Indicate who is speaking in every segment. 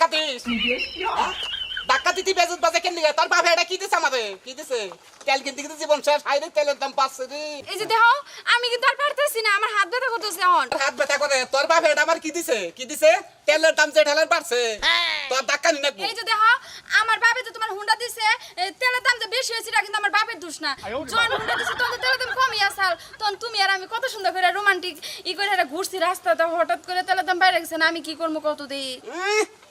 Speaker 1: ডাকাতি। ডাকাতিতি বেজত বাজে কেন তোর বাপে এটা কি দিছে আমাদের? কি দিছে? তেল কিনতে কিনতে জীবন শেষ হাইরে তেলের দাম পাচ্ছে রে।
Speaker 2: এই যে দেখো আমি কিন্তু আর পারতেছি না আমার হাত ব্যথা করতেছে এখন।
Speaker 1: হাত ব্যথা করে? তোর বাপে এটা আমার কি দিছে? কি দিছে? তেলের দাম যে ঢালার পারছে তোর ডাক্কা নি
Speaker 2: এই যে দেখো আমার বাপে যে তোমার হুন্ডা দিছে তেলের দাম যে বেশি হয়েছে এটা কিন্তু আমার বাপের দোষ না। যখন হুন্ডা দিছে তখন তো তেলের দাম কমই আসাল তখন তুমি আর আমি কত সুন্দর করে রোমান্টিক ই করে একটা ঘুরছি রাস্তাতে হঠাৎ করে তেলের দাম বাইরে গেছে না আমি কি করব কত দিই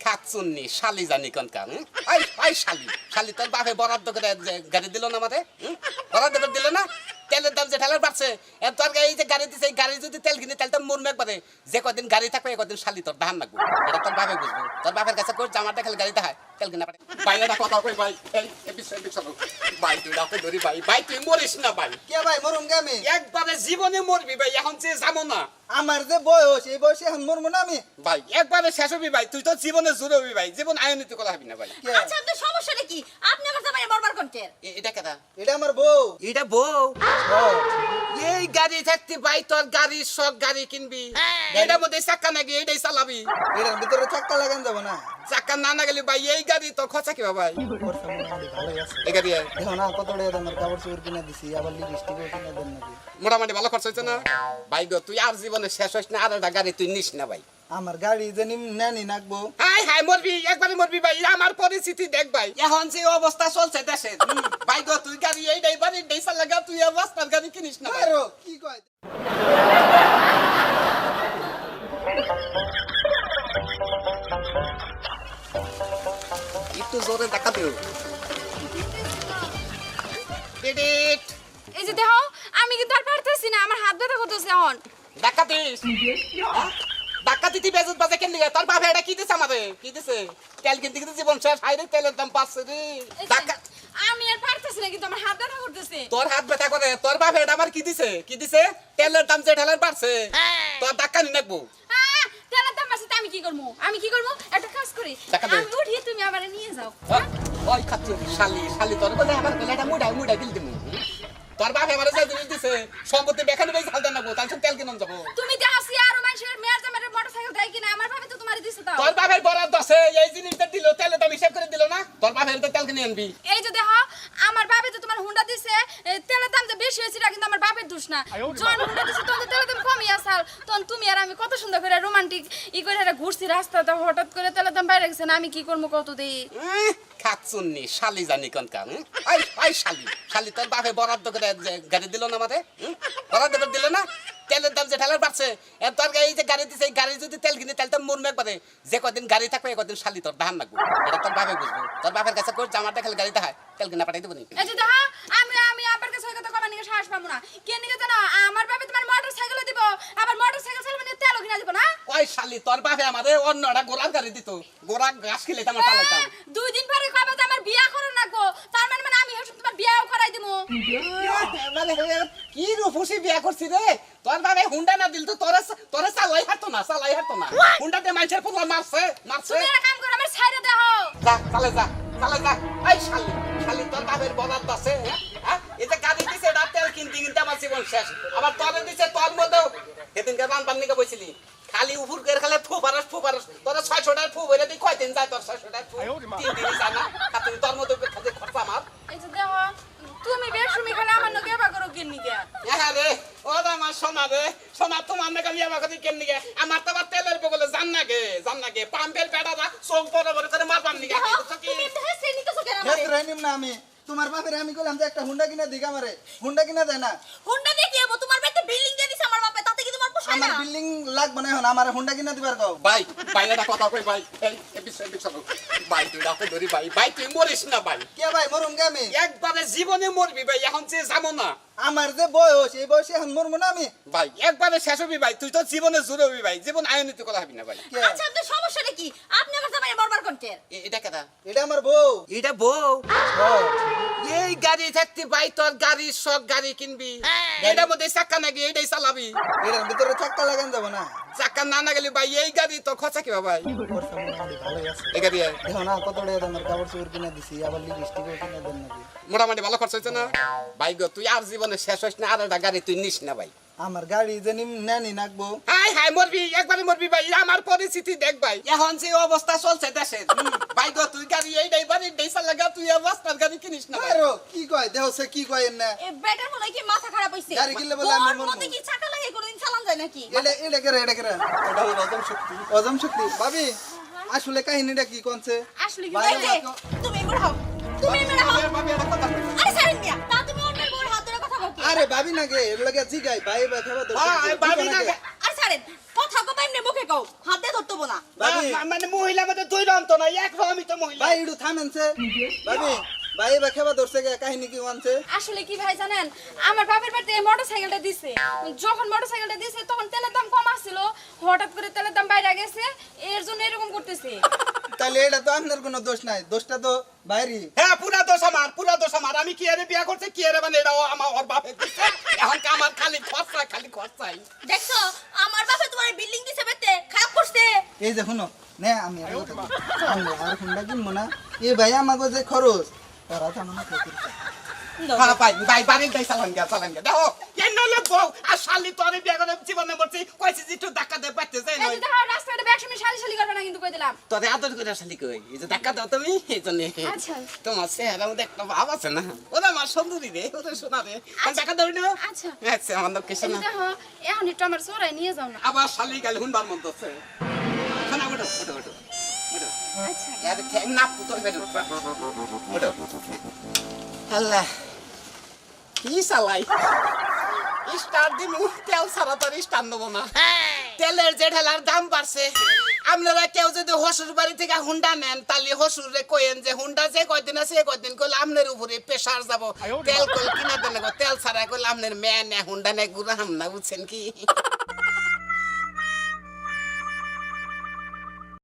Speaker 1: খাচ্ছুন্নি শালি জানি কোন কাম? আই আই শালি। শালি তোর বাপে বরাদ্দ করে গাড়ি দিল না আমারে? হুম? বরাদ্দ দিলে না? তেলের দাম যে ঢালার বাড়ছে এর আর এই যে গাড়ি দিছে, এই গাড়ি যদি তেল কিনে তেল তো মরবে একবারে যে কদিন গাড়ি থাকবে কদিন শালি তোর ধান লাগবে। এটা তোর বাপে বুঝব। তোর বাপের কাছে করছে আমার দেখালে গাড়ি দেখায় তেল কিনা পারে ভাই এটা কথা কই ভাই এই এই বিষয় বিষয় ভাই তুই রাতে ধরি ভাই ভাই তুই মরিস না ভাই
Speaker 3: কে ভাই মরুম গে আমি
Speaker 1: একবারে জীবনে মরবি ভাই এখন যে যাব না।
Speaker 3: আমার যে বয়স এই বয়সে এখন মরবো না আমি?
Speaker 1: ভাই একবারে শেষ হবি ভাই। তুই তো জীবনে জুড়ে হবি ভাই। জীবন আয়নিত করা হবি না ভাই।
Speaker 3: কে?
Speaker 4: আচ্ছা আপনার সমস্যাটা কি? আপনি আমার জামাই বরবার করতেন
Speaker 1: এ- এটা কেটা
Speaker 3: এটা আমার বউ।
Speaker 1: এটা বউ?
Speaker 3: হ্যাঁ।
Speaker 1: এই গাড়ি থাকতে ভাই তোর গাড়ির শখ গাড়ি কিনবি। এটার মধ্যে চাক্কা নাকি এইটাই চালাবি।
Speaker 3: এটার ভিতরে চাক্কা লাগান যাব না।
Speaker 1: চাক্কা না না গেলে ভাই এই গাড়ি তোর খরচা কিবা ভাই এই গাড়ি
Speaker 3: দেখো না কত টাকা দামের কাপড় চোপড় কিনে দিছি আবার লিপস্টিকও কিনে দেন নাকি
Speaker 1: মোটামুটি ভালো খরচ হয়েছে না ভাই গো তুই আর জীবনে শেষ হইস না আর একটা গাড়ি তুই নিস না ভাই
Speaker 3: আমার গাড়ি যে নিম নেনি নাকবো
Speaker 1: হাই হাই মরবি একবারে মরবি ভাই আমার পরিস্থিতি দেখ ভাই এখন যে অবস্থা চলছে দেশে ভাই গো তুই গাড়ি এইটাই বাড়ি দেই চালাগা তুই আর রাস্তার গাড়ি কিনিস না
Speaker 3: কি কয়?
Speaker 1: একটু জোরে দেখা দিও
Speaker 2: এই যে দেখো আমি কিন্তু আর পারতেছি না আমার হাত ব্যথা করতেছে এখন।
Speaker 1: ডাকাতিস? হ্যাঁ? ডাকাতিতি বেজত বাজে কেন লিগে তোর বাপে এটা কি দিছে আমারে কি দিছে? তেল কিনতে কিনতে জীবন শেষ হাইরে তেলের দাম রে।
Speaker 2: এই আমি আর পারতেছি না কিন্তু আমার হাত ব্যথা করতেছে।
Speaker 1: তোর হাত ব্যথা করে তোর বাপে এটা আমার কি দিছে? কি দিছে? তেলের দাম যে ঢালার পারছে তোর ডাক্কা নি নাকবো
Speaker 2: আহ, তেলের দাম বাড়ছে তা আমি কি করব আমি কি করব একটা কাজ করি। আমি উঠি তুমি আমার নিয়ে যাও।
Speaker 1: ওই খাচ্ছি শালি শালি তোর বলে আমার গলাটা মুড়া মুড়া দিল দিমু। তোর বাপে আমার যে জিনিস দিছে সম্পত্তি বেখানে বেশ হালতে নাকবো তার তেল কিনন যাব
Speaker 2: তুমি যে হাসি আর মানুষের মেয়ের জামাই মোটরসাইকেল দেয় কিনা আমার ভাবে তো তোমার দিছে তাও।
Speaker 1: তোর বাপের বরাদ্দ আছে এই জিনিসটা দিল তেলে দাম হিসাব করে দিল না। তোর বাপের তো তেল কিনে আনবি
Speaker 2: এই যে দেখো আমার বাপে যে তোমার হুন্ডা দিছে এ, তেলের এটা কিন্তু আমার বাপের দোষ না। জন মুন্ডা দিছে তখন তেলে দাম কমই আসাল তখন তুমি আর আমি কত সুন্দর করে রোমান্টিক ই করে ঘুরছি ঘুরছি রাস্তাতে হঠাৎ করে তেলে দাম বাইরে গেছে না আমি কি করব কত দিই
Speaker 1: খাচ্ছুননি শালি জানি কোন কাম? আই আই শালি শালি তোর বাপে বরাদ্দ করে গাড়ি দিল না আমাদের বরাদ্দ করে দিল না? তেলের দাম যে ঢালার বাড়ছে এর তোর এই যে গাড়ি দিছে এই গাড়ি যদি তেল কিনে তেল তো মরবে একবারে। যে কদিন গাড়ি থাকবে কদিন শালি তোর ধান লাগবে এটা তোর বাপে বুঝব। তোর বাপের কাছে করছে আমার দেখালে গাড়ি দেখায় তেল কিনা পাঠাই দেবো নি
Speaker 2: এই যে দেখো আমি আমি আবার কাছে কথা নিকে সাহস পাবো না। কে জানো আমার বাপে তোমার মোটরসাইকেল দিব আবার মোটরসাইকেল চালাবে না তেলও কিনা দিব না?
Speaker 1: ওই শালি তোর বাপে আমারে অন্য একটা গোড়ার গাড়ি দিত। গোড়া গাছ খেলে আমার চালাইতাম
Speaker 2: দুই দিন পরে কবে যে আমার বিয়া করো না গো। তার মানে মানে আমি হেসে তোমার বিয়াও করাই দিমু।
Speaker 1: মানে কি রূপসী বিয়া করছি রে? হুন্ডা না দিল তো তোরে তোরে চালাই হাঁটতো না চালাই হাঁটতো না। হুন্ডা হুন্ডাতে মানুষের পুরো মারছে মারছে।
Speaker 2: তুমি একটা কাম করো আমার সাইডে দেখো
Speaker 1: যা চালে যা চালে যা। এই শালি শালি তোর বাপের বরাদ্দ আছে হ্যাঁ? হ্যাঁ? এই যে গাড়ি দিছে এটা তেল কিনতে কিনতে আমার জীবন শেষ। আবার তোরে দিছে তোর মধ্যেও সেদিনকে রান পান নিকে বইছিলি খালি উপুর করে খালি ফু পারস ফু পারস তোরা ছয়শো টাকার ফু বেড়ে দিই কয়দিন যায় তোর ছয়শো টাকার ফু? তিন দিনই যায় না। খাতে তোর মধ্যে খাতে খরচা আমার
Speaker 2: এই যে দেখো তুমি বেশ তুমি খালি আমার নকে বা করো কেন নিকে
Speaker 1: হ্যাঁ রে ও রে আমার সোনা রে আমার কেমনি গে আমার তো তেলের বগলে জান না গে জান না গে। পাম্পের পেটাটা চোখ বড় বড় করে মারবাম নিগে।
Speaker 4: তুমি এত হেসে নিতেছো কেন আমারে?
Speaker 3: হেস রাইনিম না আমি। তোমার বাপের আমি কইলাম যে একটা হুন্ডা কিনে দিক আমারে। হুন্ডা কিনা দেয় না।
Speaker 4: হুন্ডা দিয়ে কি হব? তোমার বাড়িতে বিল্ডিং দিয়ে দিছে আমার বাপে তাতে কি তোমার পোষায়
Speaker 3: আমার
Speaker 4: না
Speaker 3: বিল্ডিং লাগবে না এখন আমার হুন্ডা কিনা দিবার কও।
Speaker 1: ভাই ভাই এটা কথা কই ভাই। এই এই বিষয় বিষয়। ভাই তুই রাতে ধরি ভাই। ভাই তুই মরিস না ভাই।
Speaker 3: কে ভাই? মরুম গে আমি।
Speaker 1: একবারে জীবনে মরবি ভাই এখন যে যাব না।
Speaker 3: আমার যে বয়স এই বয়সে এখন মরবো না আমি?
Speaker 1: ভাই একবারে শেষ হবি ভাই তুই তো জীবনে জুড়ে হবি ভাই জীবন আয়নিত করা হবি না ভাই।
Speaker 3: কে?
Speaker 4: আচ্ছা আপনার সমস্যাটা কি? আপনি আমার জামাই মরবার
Speaker 1: এ- এটা কেটা
Speaker 3: এটা আমার বউ।
Speaker 1: এটা বউ?
Speaker 3: হ্যাঁ।
Speaker 1: এই গাড়ি থাকতে ভাই তোর গাড়ি সব গাড়ি কিনবি। এটার মধ্যে চাক্কা নাকি এটাই চালাবি।
Speaker 3: এটার ভিতরে চাক্কা লাগান যাব না।
Speaker 1: চাক্কা না না গেলে ভাই এই গাড়ি তোর খরচা কিবা ভাই? এই গাড়ি
Speaker 3: দেখো না কত টাকা দামের কাপড় চোপড় কিনে দিছি আবার লিপস্টিকও কিনে দেন নাকি?
Speaker 1: মোটামুটি ভালো খরচ হয়েছে না? ভাই গো তুই আর জীবনে শেষ হইস না আর একটা গাড়ি তুই নিস না ভাই।
Speaker 3: আমার গাড়ি জানি নানি নাকবো
Speaker 1: হাই হাই মরবি একবারে মরবি ভাই আমার পরিস্থিতি দেখ ভাই। এখন যে অবস্থা চলছে দেশে ভাই গো তুই গাড়ি এই নাই বাড়ি দেশা লাগা তুই রাস্তার গাড়ি কিনিস না ভাই।
Speaker 3: আরও কি কয় দেহ সে কি কয় না
Speaker 4: এ বেটার মনে কি মাথা খারাপ হইছে।
Speaker 3: গাড়ি কিনলে বলে আমি মরবো।
Speaker 4: কি চাকা লাগে যায় নাকি?
Speaker 3: এটা এটা কেরে এটা কেরে এটা হলো অজম শক্তি। অজম শক্তি। ভাবি আসলে কাহিনীটা কি কোনছে?
Speaker 2: আসলে কি
Speaker 4: তুমি হাও। তুমি হাও।
Speaker 1: ভাবি, কথা।
Speaker 4: আরে সারেন মিয়া তা তুমি অন্যের বউর হাত ধরে কথা বলো
Speaker 3: আরে ভাবি না গে এর লাগে জিগাই ভাই
Speaker 1: হ্যাঁ, ভাবি না গে।
Speaker 4: আরে সারেন কথা মুখে কও। হাত ধরতে না।
Speaker 1: মানে মহিলা মধ্যে দুই রকম তো না এক রকমই তো মহিলা।
Speaker 3: ভাই একটু থামেনছে। ভাবি ভাই ধরছে কাহিনী কি
Speaker 2: আসলে কি ভাই জানেন আমার বাপের বাড়িতে এই মোটরসাইকেলটা দিছে। যখন মোটরসাইকেলটা দিছে তখন তেলের দাম কম আসছিল। হঠাৎ করে তেলের দাম বাইরে গেছে এর জন্য এরকম করতেছে।
Speaker 3: তাহলে এটা তো আপনার কোনো দোষ নাই। দোষটা তো বাইরে
Speaker 1: হ্যাঁ পুরা দোষ আমার পুরা দোষ আমার। আমি কি আরে বিয়া করছে কি আরে মানে এটাও আমার ওর বাপে দিছে। এখন কি আমার খালি খরচা খালি খরচাই।
Speaker 4: দেখছ আমার বাপে তোমার বিল্ডিং দিছে বেতে খারাপ করছে।
Speaker 3: এই শুনো নে আমি আর কিনবো না? এই ভাই আমাকে যে খরচ তারা
Speaker 1: হ্যাঁ দেখো
Speaker 2: দেখো করবে না আচ্ছা।
Speaker 1: তোমার চেহারার মধ্যে একটা ভাব আছে না ওরা আমার সুন্দরী রে ওরা শোনা রে ধাক্কা দাও না
Speaker 2: আচ্ছা।
Speaker 1: আচ্ছা আমার নাম কিছু না
Speaker 2: এখন একটু আমার চোরাই নিয়ে যাও না
Speaker 1: আবার শালি গেল হুনবার মন দছে শোনা ওঠো ওঠো ওঠো ওঠো
Speaker 2: আচ্ছা
Speaker 1: এর ঠ্যাং না পুতল বের ওঠো। কি চালাই? স্টার দিমু তেল ছাড়া তো স্টার নেব না। তেলের যে ঢেলার দাম বাড়ছে। আপনারা কেউ যদি হসুর বাড়ি থেকে হুন্ডা নেন তাহলে হসুরে কইেন যে হুন্ডা যে কয়দিন আছে সে কয়দিন করলে আপনার উপরে প্রেশার যাব। তেল কল কিনা দেন তেল ছাড়া করলে আপনার মেয়ে নে হুন্ডা নে গুড়া হাম না বুঝছেন কি?